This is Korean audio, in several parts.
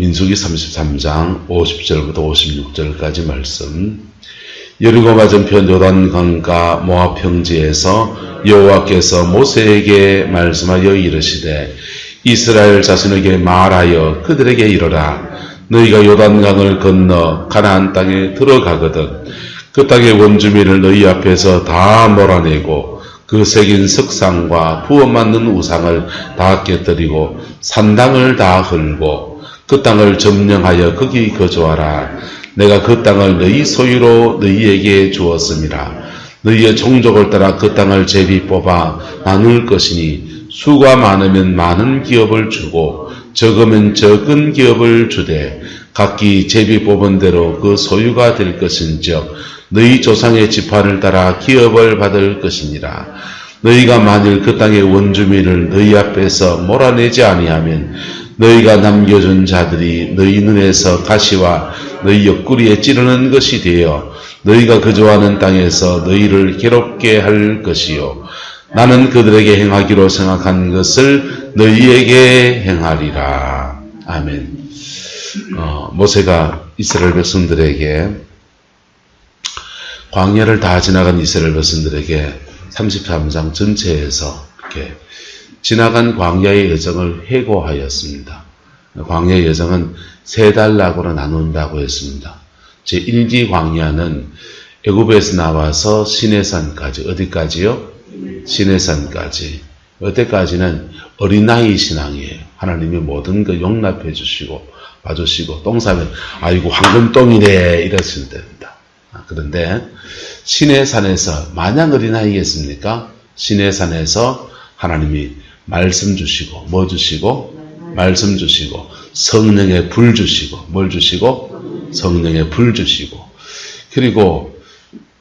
민수기 33장 50절부터 56절까지 말씀. 여리고 맞은편 요단강가 모압 평지에서 여호와께서 모세에게 말씀하여 이르시되 이스라엘 자손에게 말하여 그들에게 이르라 너희가 요단강을 건너 가나안 땅에 들어가거든 그 땅의 원주민을 너희 앞에서 다 몰아내고 그 새긴 석상과 부어 맞는 우상을 다 깨뜨리고 산당을 다 헐고 그 땅을 점령하여 거기 거주하라. 내가 그 땅을 너희 소유로 너희에게 주었음이라. 너희의 종족을 따라 그 땅을 제비 뽑아 나눌 것이니 수가 많으면 많은 기업을 주고 적으면 적은 기업을 주되 각기 제비 뽑은 대로 그 소유가 될 것인즉 너희 조상의 지파를 따라 기업을 받을 것이니라. 너희가 만일 그 땅의 원주민을 너희 앞에서 몰아내지 아니하면 너희가 남겨준 자들이 너희 눈에서 가시와 너희 옆구리에 찌르는 것이 되어 너희가 거주하는 땅에서 너희를 괴롭게 할 것이요. 나는 그들에게 행하기로 생각한 것을 너희에게 행하리라. 아멘. 어, 모세가 이스라엘 백성들에게 광야를 다 지나간 이스라엘 백성들에게 33장 전체에서 이렇게 지나간 광야의 여정을 회고하였습니다. 광야의 여정은 세 단락으로 나눈다고 했습니다. 제1기 광야는 애굽에서 나와서 시내산까지 어디까지요? 시내산까지. 어때까지는 어린아이 신앙이에요. 하나님이 모든 거 용납해 주시고 봐주시고 똥 싸면 아이고 황금똥이네 이랬을 때입니다. 그런데 시내산에서 마냥 어린아이겠습니까? 시내산에서 하나님이 말씀 주시고 뭐 주시고? 말씀 주시고 성령의 불 주시고 뭘 주시고? 성령의 불 주시고. 그리고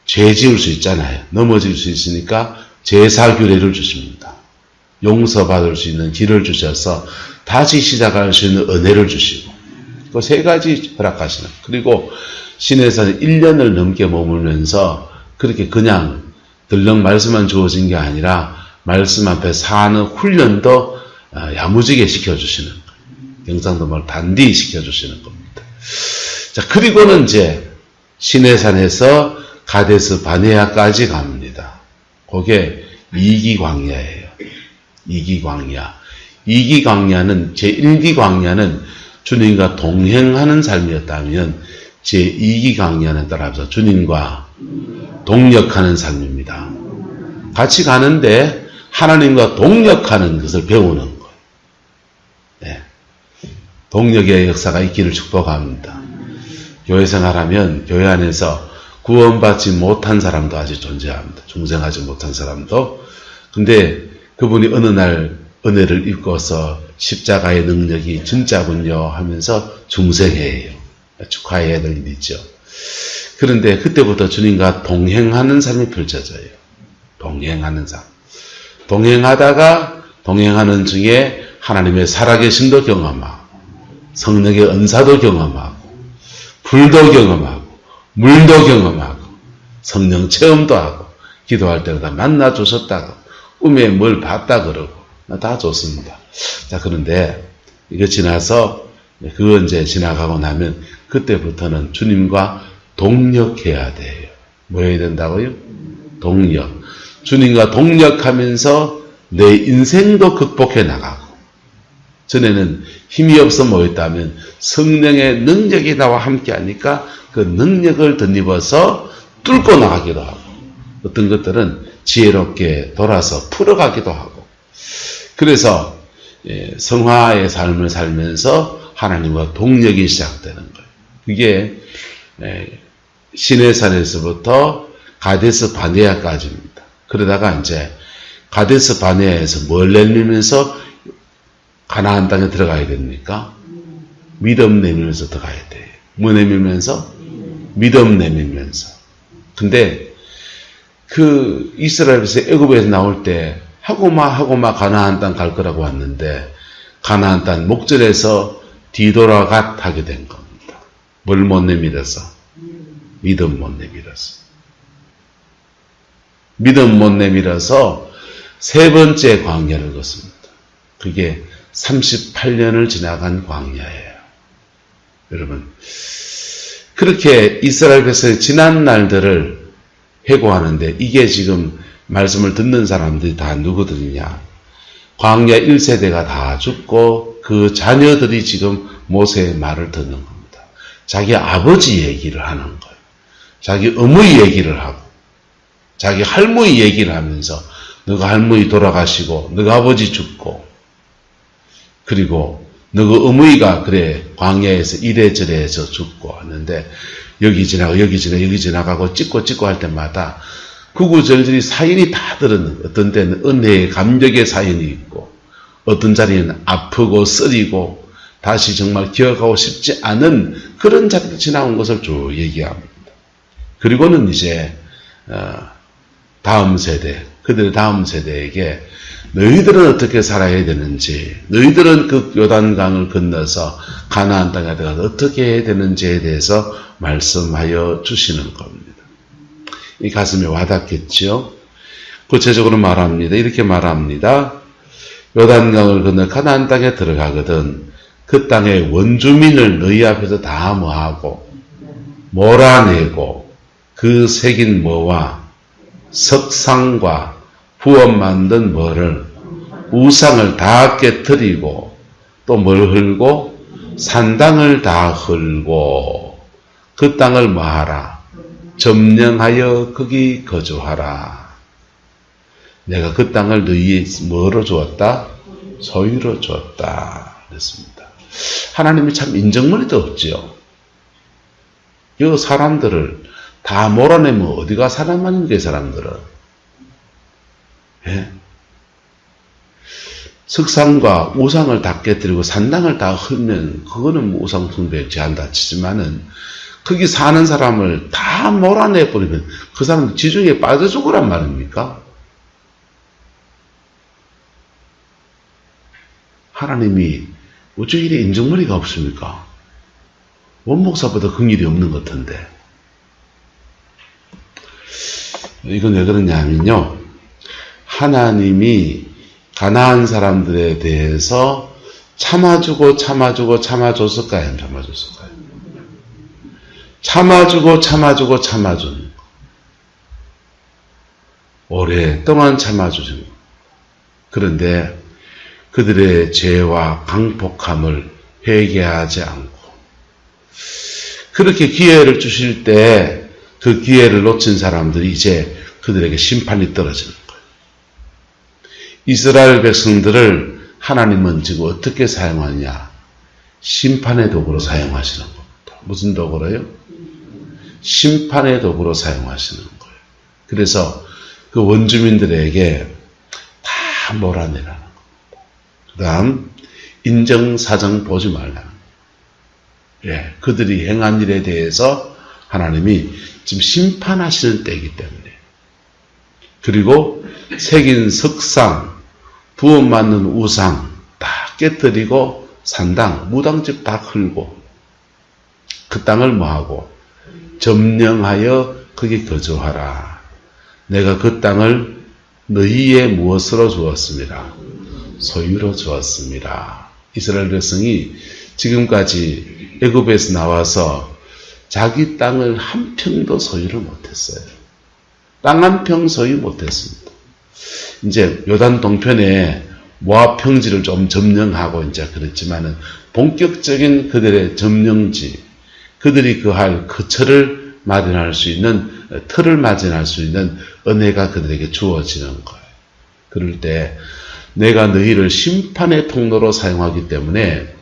죄 지을 수 있잖아요. 넘어질 수 있으니까 제사 규례를 주십니다. 용서받을 수 있는 길을 주셔서 다시 시작할 수 있는 은혜를 주시고. 그 세 가지 허락하시는. 그리고 신에서는 1년을 넘게 머물면서 그렇게 그냥 들렁 말씀만 주어진 게 아니라 말씀 앞에 사는 훈련도 아, 야무지게 시켜주시는. 경상도 말 단디 시켜주시는 겁니다. 자, 그리고는 이제 시내산에서 가데스 바네아까지 갑니다. 그게 이기 광야예요. 이기 광야. 이기 광야는 제1기 광야는 주님과 동행하는 삶이었다면 제2기 광야는 따라서 주님과 동력하는 삶입니다. 같이 가는데 하나님과 동력하는 것을 배우는 거예요. 네. 동력의 역사가 있기를 축복합니다. 교회 생활하면 교회 안에서 구원받지 못한 사람도 아직 존재합니다. 중생하지 못한 사람도. 근데 그분이 어느 날 은혜를 입고서 십자가의 능력이 진짜군요 하면서 중생해요. 축하해야 될 일이죠. 그런데 그때부터 주님과 동행하는 삶이 펼쳐져요. 동행하는 삶. 동행하다가 동행하는 중에 하나님의 살아계심도 경험하고 성령의 은사도 경험하고 불도 경험하고 물도 경험하고 성령 체험도 하고 기도할 때마다 만나 주셨다고 꿈에 뭘 봤다 그러고 다 좋습니다. 자 그런데 이거 지나서 그거 이제 지나가고 나면 그때부터는 주님과 동력해야 돼요. 뭐 해야 된다고요? 동력. 주님과 동력하면서 내 인생도 극복해 나가고 전에는 힘이 없어 모였다면 성령의 능력이 나와 함께 하니까 그 능력을 덧입어서 뚫고 나가기도 하고 어떤 것들은 지혜롭게 돌아서 풀어가기도 하고 그래서 예, 성화의 삶을 살면서 하나님과 동력이 시작되는 거예요. 그게 예, 시내산에서부터 가데스 바네아까지입니다. 그러다가 이제 가데스 바네아에서 뭘 내밀면서 가나안 땅에 들어가야 됩니까? 믿음 내밀면서 들어가야 돼요. 뭐 내밀면서? 믿음 내밀면서. 근데 그 이스라엘에서 애굽에서 나올 때 하고마 하고마 가나안 땅 갈 거라고 왔는데 가나안 땅 목절에서 뒤돌아가 하게 된 겁니다. 뭘 못 내밀어서? 믿음 못 내밀어서. 믿음 못 내밀어서 세 번째 광야를 걷습니다. 그게 38년을 지나간 광야예요. 여러분. 그렇게 이스라엘 백성의 지난 날들을 해고하는데 이게 지금 말씀을 듣는 사람들이 다 누구들이냐? 광야 1세대가 다 죽고 그 자녀들이 지금 모세의 말을 듣는 겁니다. 자기 아버지 얘기를 하는 거예요. 자기 어머니 얘기를 하고 자기 할머니 얘기를 하면서 너가 할머니 돌아가시고 너가 아버지 죽고 그리고 너가 어머니가 그래 광야에서 이래저래 해서 죽고 하는데 여기 지나고 여기 지나고 여기 지나가고 찍고 찍고 할 때마다 구구절절히 사연이 다 들었는 어떤 때는 은혜의 감격의 사연이 있고 어떤 자리는 아프고 쓰리고 다시 정말 기억하고 싶지 않은 그런 자리를 지나온 것을 쭉 얘기합니다. 그리고는 이제 어, 다음 세대 그들의 다음 세대에게 너희들은 어떻게 살아야 되는지, 너희들은 그 요단강을 건너서 가나안 땅에 들어가서 어떻게 해야 되는지에 대해서 말씀하여 주시는 겁니다. 이 가슴에 와닿겠지요? 구체적으로 말합니다. 이렇게 말합니다. 요단강을 건너 가나안 땅에 들어가거든 그 땅의 원주민을 너희 앞에서 다 뭐하고 몰아내고 그 새긴 뭐와 석상과 부업 만든 뭐를 우상을 다 깨뜨리고 또 뭘 흘고? 산당을 다 흘고. 그 땅을 뭐하라. 점령하여 거기 거주하라. 내가 그 땅을 너희 뭐로 주었다? 소유로 주었다. 그랬습니다. 하나님이 참 인정머리도 없지요. 이 사람들을 다 몰아내면 어디가 살아남는 게 사람들은 예? 석상과 우상을 다 깨뜨리고 산당을 다 흘면 그거는 뭐 우상 숭배에 제한다 치지만은 거기 사는 사람을 다 몰아내 버리면 그 사람 지중해 빠져 죽으란 말입니까? 하나님이 어째 이래 인정머리가 없습니까? 원목사보다 긍일이 없는 것 같은데 이건 왜 그러냐면요 하나님이 가나안 사람들에 대해서 참아주고 참아주고 참아줬을까요? 참아줬을까요? 참아주고 참아주고 참아준 오랫동안 참아주신 그런데 그들의 죄와 강폭함을 회개하지 않고 그렇게 기회를 주실 때 그 기회를 놓친 사람들이 이제 그들에게 심판이 떨어지는 거예요. 이스라엘 백성들을 하나님은 지금 어떻게 사용하냐? 심판의 도구로 사용하시는 겁니다. 무슨 도구로요? 심판의 도구로 사용하시는 거예요. 그래서 그 원주민들에게 다 몰아내라는 겁니다. 그 다음, 인정사정 보지 말라는 거예요. 예, 그들이 행한 일에 대해서 하나님이 지금 심판하시는 때이기 때문에. 그리고 새긴 석상, 부업 맞는 우상 다 깨뜨리고 산당, 무당집 다 흘고 그 땅을 뭐하고 점령하여 거기 거주하라. 내가 그 땅을 너희의 무엇으로 주었습니다. 소유로 주었습니다. 이스라엘 백성이 지금까지 애굽에서 나와서 자기 땅을 한 평도 소유를 못했어요. 땅 한 평 소유 못했습니다. 이제 요단 동편에 모압 평지를 좀 점령하고 이제 그랬지만은 본격적인 그들의 점령지, 그들이 그할 거처를 마련할 수 있는 틀을 마련할 수 있는 은혜가 그들에게 주어지는 거예요. 그럴 때 내가 너희를 심판의 통로로 사용하기 때문에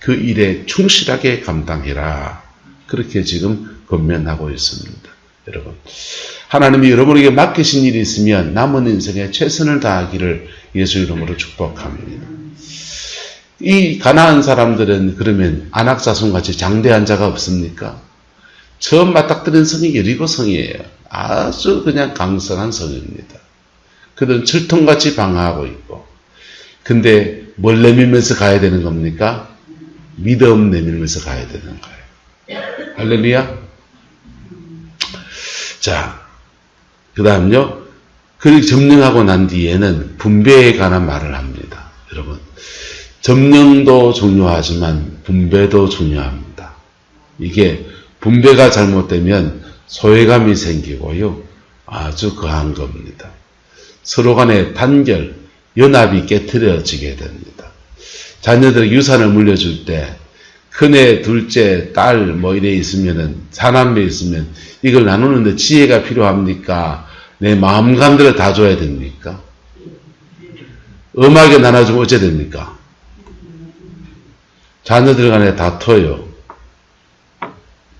그 일에 충실하게 감당해라. 그렇게 지금 권면하고 있습니다. 여러분. 하나님이 여러분에게 맡기신 일이 있으면 남은 인생에 최선을 다하기를 예수 이름으로 축복합니다. 이 가나안 사람들은 그러면 안악자손 같이 장대한 자가 없습니까? 처음 맞닥뜨린 성이 여리고 성이에요. 아주 그냥 강성한 성입니다. 그들은 철통같이 방어하고 있고. 근데 뭘 내밀면서 가야 되는 겁니까? 믿음 내밀면서 가야 되는 거예요. 할렐루야. 자, 그 다음요. 그렇게 점령하고 난 뒤에는 분배에 관한 말을 합니다. 여러분. 점령도 중요하지만 분배도 중요합니다. 이게 분배가 잘못되면 소외감이 생기고요. 아주 거한 겁니다. 서로 간의 단결, 연합이 깨트려지게 됩니다. 자녀들에게 유산을 물려줄 때 큰애, 둘째, 딸 뭐 이래 있으면은 사남매 있으면 이걸 나누는데 지혜가 필요합니까? 내 마음감대로 다 줘야 됩니까? 음악에 나눠주면 어째 됩니까? 자녀들 간에 다퉈요.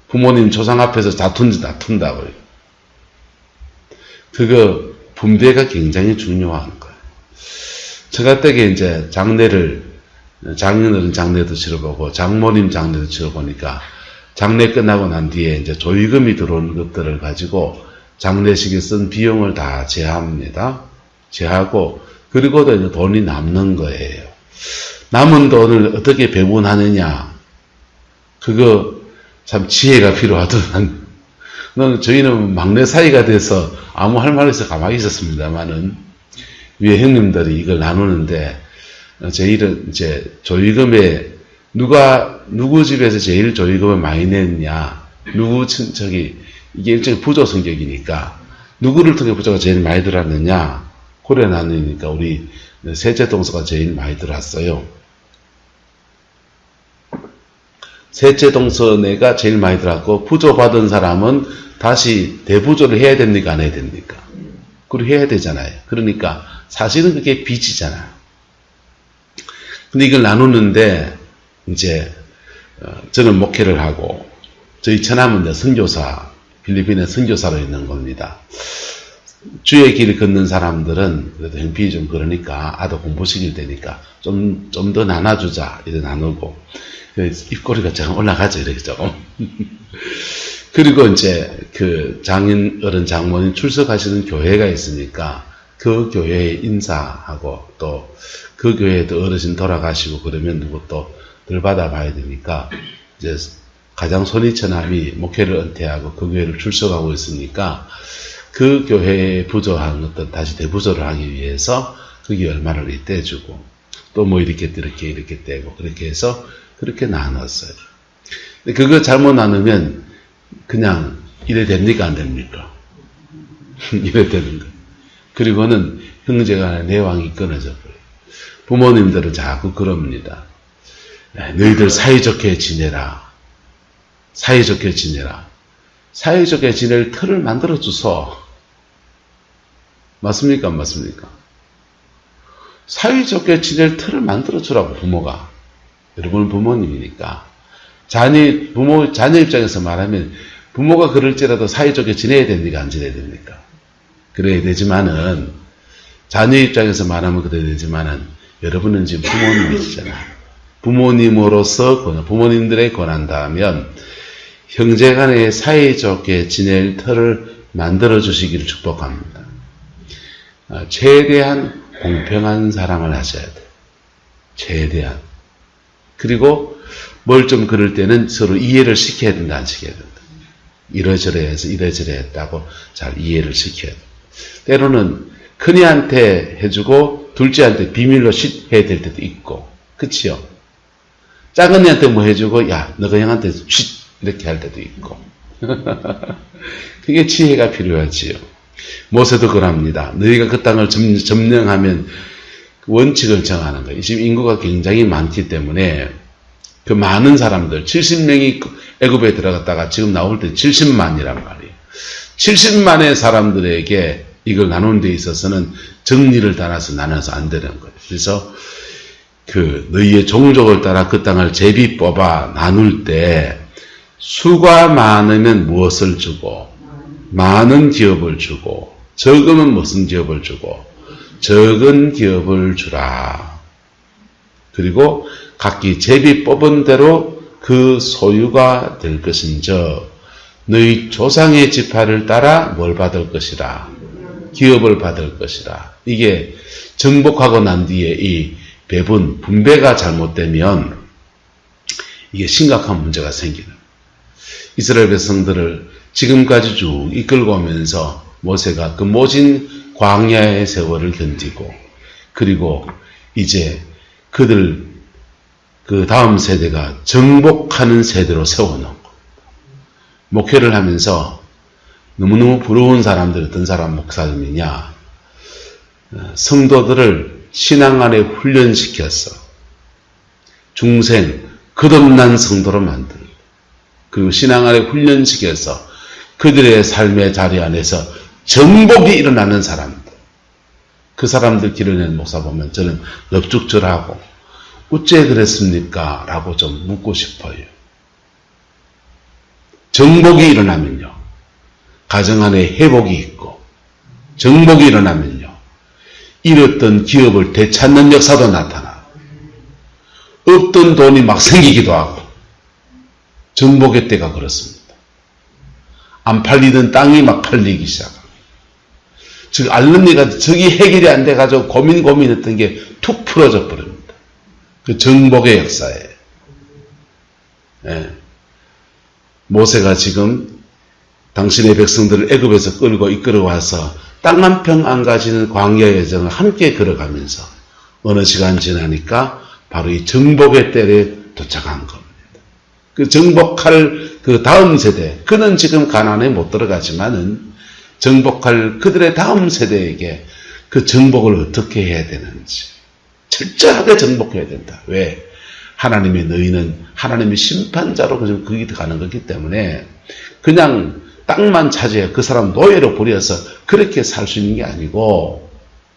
부모님 조상 앞에서 다툰지 다툰다고요. 그거 분배가 굉장히 중요한 거예요. 제가 때게 이제 장례를 장인어른 장례도 치러보고 장모님 장례도 치러보니까 장례 끝나고 난 뒤에 이제 조의금이 들어오는 것들을 가지고 장례식에 쓴 비용을 다 제합니다. 제하고 그리고도 이제 돈이 남는 거예요. 남은 돈을 어떻게 배분하느냐 그거 참 지혜가 필요하더만. 는 저희는 막내 사이가 돼서 아무 할말 없어 가만히 있었습니다만은 위에 형님들이 이걸 나누는데 어, 저희는 이제 조의금에 누가 누구 집에서 제일 조의금을 많이 냈냐 누구 친척이 이게 일종의 부조 성격이니까 누구를 통해 부조가 제일 많이 들었느냐 고려 나누니까 우리 셋째 동서가 제일 많이 들었어요. 셋째 동서 내가 제일 많이 들었고 부조 받은 사람은 다시 대부조를 해야 됩니까 안 해야 됩니까? 그리고 해야 되잖아요. 그러니까 사실은 그게 빚이잖아요. 근데 이걸 나누는데 이제 어, 저는 목회를 하고 저희 처남은 선교사 필리핀에 선교사로 있는 겁니다. 주의 길을 걷는 사람들은 그래도 형편이 좀 그러니까 아도 공부시킬 때니까 좀 좀 더 나눠주자 이래 나누고 그 입꼬리가 조금 올라가죠 이렇게 조금 그리고 이제 그 장인 어른 장모님 출석하시는 교회가 있으니까 그 교회에 인사하고 또 그 교회에도 어르신 돌아가시고 그러면 누구 또덜 받아봐야 되니까 이제 가장 손이 처남이 목회를 은퇴하고 그 교회를 출석하고 있으니까 그 교회에 부조한 것들 다시 대부조를 하기 위해서 그게 얼마를 떼주고 또 뭐 이렇게 이렇게 이렇게 떼고 그렇게 해서 그렇게 나눴어요. 근데 그거 잘못 나누면 그냥 이래 됩니까 안 됩니까? 이래 되는 거. 그리고는 형제간의 내왕이 끊어져. 부모님들은 자꾸 그럽니다. 네, 너희들 사이좋게 지내라. 사이좋게 지내라. 사이좋게 지낼 틀을 만들어 주소. 맞습니까? 안 맞습니까? 사이좋게 지낼 틀을 만들어 주라고 부모가. 여러분은 부모님이니까. 자녀, 부모, 자녀 입장에서 말하면 부모가 그럴지라도 사이좋게 지내야 됩니까? 안 지내야 됩니까? 그래야 되지만은, 자녀 입장에서 말하면 그래야 되지만은, 여러분은 지금 부모님이시잖아요. 부모님으로서 부모님들의 권한다면, 형제 간에 사이좋게 지낼 틀을 만들어 주시기를 축복합니다. 아, 최대한 공평한 사랑을 하셔야 돼요. 최대한. 그리고 뭘 좀 그럴 때는 서로 이해를 시켜야 된다, 안 시켜야 된다. 이러저러 해서 이러저러 했다고 잘 이해를 시켜야 돼. 때로는 큰이한테 해주고 둘째한테 비밀로 해야 될 때도 있고, 그치요? 작은 이한테 뭐 해주고, 야, 너가 형한테 쉿! 이렇게 할 때도 있고. 그게 지혜가 필요하지요. 모세도 그럽니다. 너희가 그 땅을 점, 점령하면 원칙을 정하는 거예요. 지금 인구가 굉장히 많기 때문에 그 많은 사람들, 70명이 애굽에 들어갔다가 지금 나올 때 70만이란 말이에요. 70만의 사람들에게 이걸 나누는 데 있어서는 정리를 따라서 나눠서 안 되는 거예요. 그래서 그 너희의 종족을 따라 그 땅을 제비 뽑아 나눌 때 수가 많으면 무엇을 주고 많은 기업을 주고 적으면 무슨 기업을 주고 적은 기업을 주라. 그리고 각기 제비 뽑은 대로 그 소유가 될 것인저 너희 조상의 지파를 따라 뭘 받을 것이라 기업을 받을 것이라 이게 정복하고 난 뒤에 이 배분 분배가 잘못되면 이게 심각한 문제가 생기는 이스라엘 백성들을 지금까지 쭉 이끌고 오면서 모세가 그 모진 광야의 세월을 견디고 그리고 이제 그들 그 다음 세대가 정복하는 세대로 세워놓은 거. 목회를 하면서 너무너무 부러운 사람들 어떤 사람 목사님이냐 어, 성도들을 신앙 안에 훈련시켜서 중생 끝없는 성도로 만들 그리고 신앙 안에 훈련시켜서 그들의 삶의 자리 안에서 정복이 일어나는 사람들 그 사람들 기르는 목사 보면 저는 럽죽절하고 어째 그랬습니까? 라고 좀 묻고 싶어요. 정복이 일어나면요. 가정 안에 회복이 있고 정복이 일어나면요. 잃었던 기업을 되찾는 역사도 나타나. 없던 돈이 막 생기기도 하고 정복의 때가 그렇습니다. 안 팔리던 땅이 막 팔리기 시작하고 즉 알름니가 저기 해결이 안 돼가지고 고민 고민했던 게 툭 풀어져 버립니다. 그 정복의 역사에 예. 모세가 지금 당신의 백성들을 애굽에서 끌고 이끌어 와서 땅 한 평 안 가지는 광야 여정을 함께 걸어가면서 어느 시간 지나니까 바로 이 정복의 때에 도착한 겁니다. 그 정복할 그 다음 세대, 그는 지금 가난에 못 들어가지만은 정복할 그들의 다음 세대에게 그 정복을 어떻게 해야 되는지 철저하게 정복해야 된다. 왜? 하나님의 너희는 하나님의 심판자로 그냥 거기 가는 거기 때문에 그냥 땅만 차지해 그 사람 노예로 부려서 그렇게 살 수 있는 게 아니고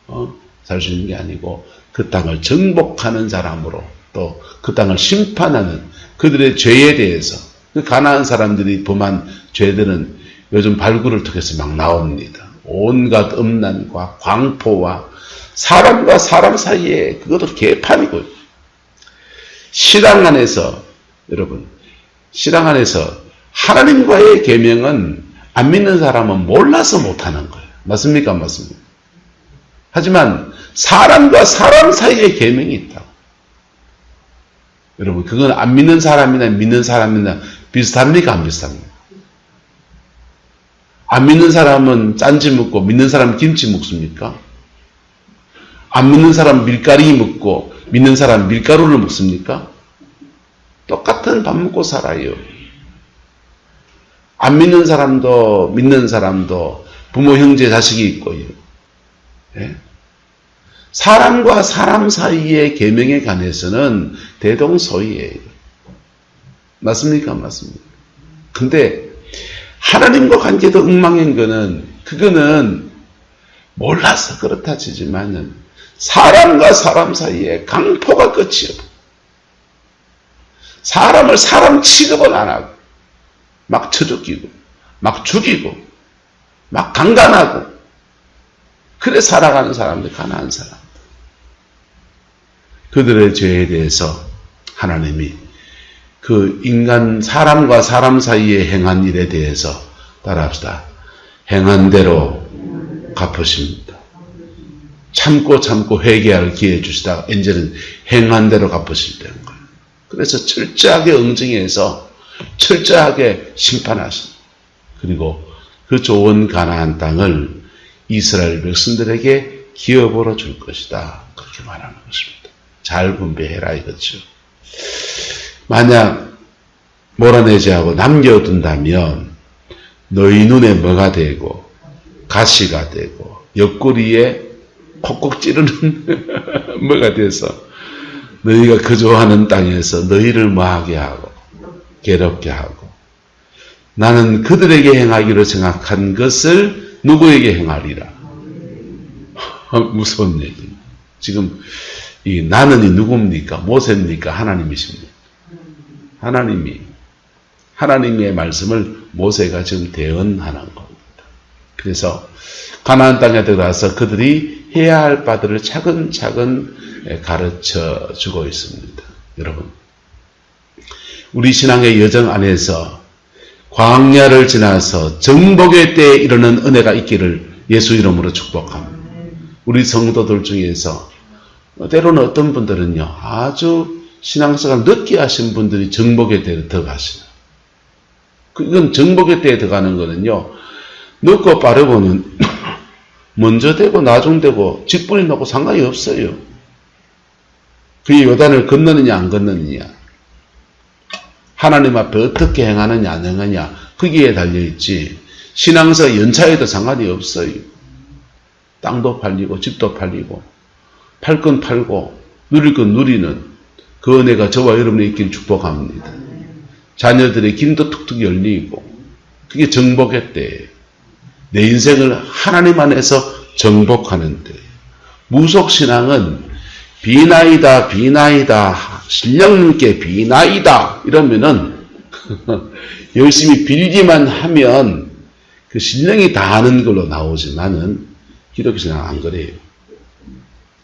어? 살 수 있는 게 아니고 그 땅을 정복하는 사람으로 또 그 땅을 심판하는 그들의 죄에 대해서 그 가난한 사람들이 범한 죄들은 요즘 발굴을 통해서 막 나옵니다. 온갖 음란과 광포와 사람과 사람 사이에 그것도 개판이고 신앙 안에서 여러분 신앙 안에서 하나님과의 계명은 안 믿는 사람은 몰라서 못하는 거예요. 맞습니까? 안 맞습니까? 하지만 사람과 사람 사이에 계명이 있다. 여러분 그건 안 믿는 사람이나 믿는 사람이나 비슷합니까? 안 비슷합니까? 안 믿는 사람은 짠지 먹고 믿는 사람은 김치 먹습니까? 안 믿는 사람 밀가리 먹고 믿는 사람 밀가루를 먹습니까? 똑같은 밥 먹고 살아요. 안 믿는 사람도 믿는 사람도 부모 형제 자식이 있고요. 예? 사람과 사람 사이의 계명에 관해서는 대동소이예요. 맞습니까? 맞습니까? 근데 하나님과 관계도 엉망인 거는 그거는 몰라서 그렇다 치지만은 사람과 사람 사이에 강포가 끝이 없고 사람을 사람 취급은 안 하고 막 쳐죽이고 막 죽이고 막 강간하고 그래 살아가는 사람들 가난한 사람들 그들의 죄에 대해서 하나님이 그 인간 사람과 사람 사이에 행한 일에 대해서 따라합시다. 행한 대로 갚으십니다. 참고 참고 회개할 기회 주시다가 이제는 행한 대로 갚으실 때는 거예요. 그래서 철저하게 응징해서 철저하게 심판하신 그리고 그 좋은 가나안 땅을 이스라엘 백성들에게 기업으로 줄 것이다. 그렇게 말하는 것입니다. 잘 분배해라 이거죠. 만약 몰아내지 하고 남겨둔다면 너희 눈에 뭐가 되고 가시가 되고 옆구리에 콕콕 찌르는 뭐가 돼서 너희가 거주하는 땅에서 너희를 뭐하게 하고 괴롭게 하고 나는 그들에게 행하기로 생각한 것을 누구에게 행하리라? 무서운 얘기. 지금 이 나는 이 누굽니까? 모세입니까? 하나님이십니까? 하나님이 하나님의 말씀을 모세가 지금 대언하는 겁니다. 그래서 가나안 땅에 들어가서 그들이 해야 할 바들을 차근차근 가르쳐 주고 있습니다. 여러분, 우리 신앙의 여정 안에서 광야를 지나서 정복의 때에 이르는 은혜가 있기를 예수 이름으로 축복합니다. 우리 성도들 중에서 때로는 어떤 분들은요, 아주 신앙생활 늦게 하신 분들이 정복의 때에 들어가시는. 그건 정복의 때에 들어가는 거는요, 늦고 빠르고는 먼저 되고 나중 되고 직분이 나고 상관이 없어요. 그 요단을 건너느냐 안 건너느냐 하나님 앞에 어떻게 행하느냐 안 행하느냐 거기에 달려있지. 신앙서 연차에도 상관이 없어요. 땅도 팔리고 집도 팔리고 팔 건 팔고 누릴 건 누리는 그 은혜가 저와 여러분의 있길 축복합니다. 자녀들의 길도 툭툭 열리고 그게 정복의 때예요. 내 인생을 하나님 안에서 정복하는 때. 무속신앙은 비나이다 비나이다 신령님께 비나이다 이러면은 열심히 빌기만 하면 그 신령이 다 하는 걸로 나오지만은 기독교 신앙 안 그래요.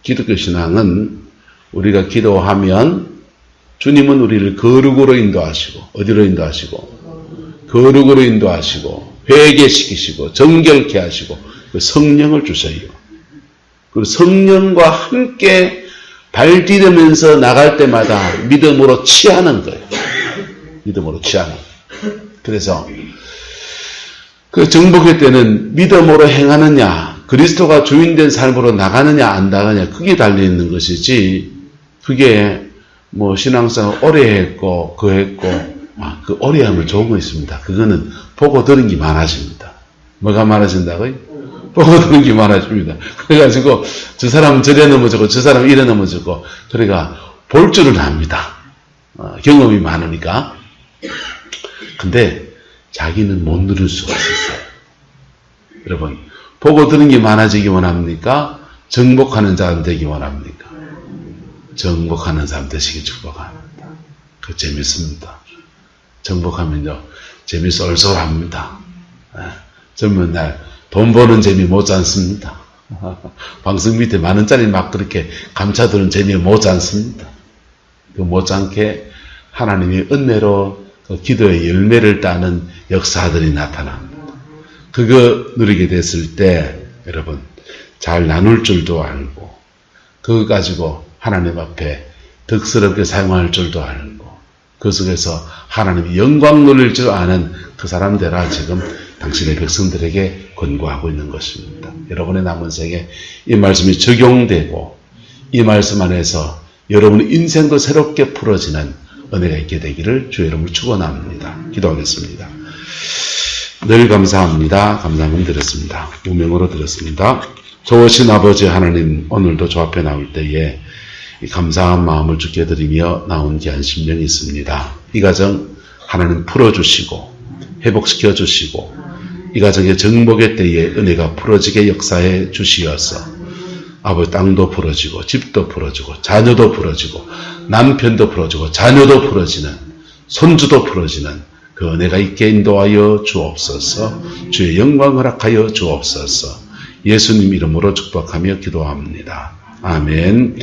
기독교 신앙은 우리가 기도하면 주님은 우리를 거룩으로 인도하시고 어디로 인도하시고 거룩으로 인도하시고 회개시키시고 정결케 하시고 그 성령을 주셔요. 그리고 성령과 함께 발디디면서 나갈 때마다 믿음으로 취하는 거예요. 믿음으로 취하는. 그래서 그 정복회 때는 믿음으로 행하느냐, 그리스도가 주인된 삶으로 나가느냐 안 나가느냐 그게 달려 있는 것이지. 그게 뭐 신앙생활 오래 했고 그 했고 아, 그 오래 하면 좋은 거 있습니다. 그거는 보고 들은 게 많아집니다. 뭐가 많아진다고요? 들은 게 많아집니다. 그래가지고 저 사람은 저래 넘어지고 저 사람은 이래 넘어지고 그러니까 볼 줄을 압니다. 어, 경험이 많으니까. 근데 자기는 못 누릴 수가 있어요. 여러분 보고 들은 게 많아지기 원합니까? 정복하는 사람 되기 원합니까? 정복하는 사람 되시기 축복합니다. 그 재밌습니다. 정복하면요 재밌어 얼쏠합니다. 예, 젊은 날 돈 버는 재미 못 않습니다. 방송 밑에 만 원짜리 막 그렇게 감차드는 재미 못 않습니다. 그 못지않게 하나님이 은혜로 그 기도의 열매를 따는 역사들이 나타납니다. 그거 누리게 됐을 때 여러분 잘 나눌 줄도 알고 그거 가지고 하나님 앞에 덕스럽게 사용할 줄도 알고 그 속에서 하나님이 영광 누릴 줄 아는 그 사람 되라 지금 당신의 백성들에게 권고하고 있는 것입니다. 여러분의 남은 생에 이 말씀이 적용되고 이 말씀 안에서 여러분의 인생도 새롭게 풀어지는 은혜가 있게 되기를 주의 이름으로 축원합니다. 기도하겠습니다. 늘 감사합니다. 감사함을 드렸습니다. 무명으로 드렸습니다. 좋으신 아버지 하나님 오늘도 저 앞에 나올 때에 이 감사한 마음을 주께 드리며 나온 귀한 심령이 있습니다. 이 가정 하나님 풀어주시고 회복시켜 주시고 이 가정의 정복의 때에 은혜가 풀어지게 역사해 주시어서 아버지 땅도 풀어지고 집도 풀어지고 자녀도 풀어지고 남편도 풀어지고 자녀도 풀어지는 손주도 풀어지는 그 은혜가 있게 인도하여 주옵소서. 주의 영광 허락하여 주옵소서. 예수님 이름으로 축복하며 기도합니다. 아멘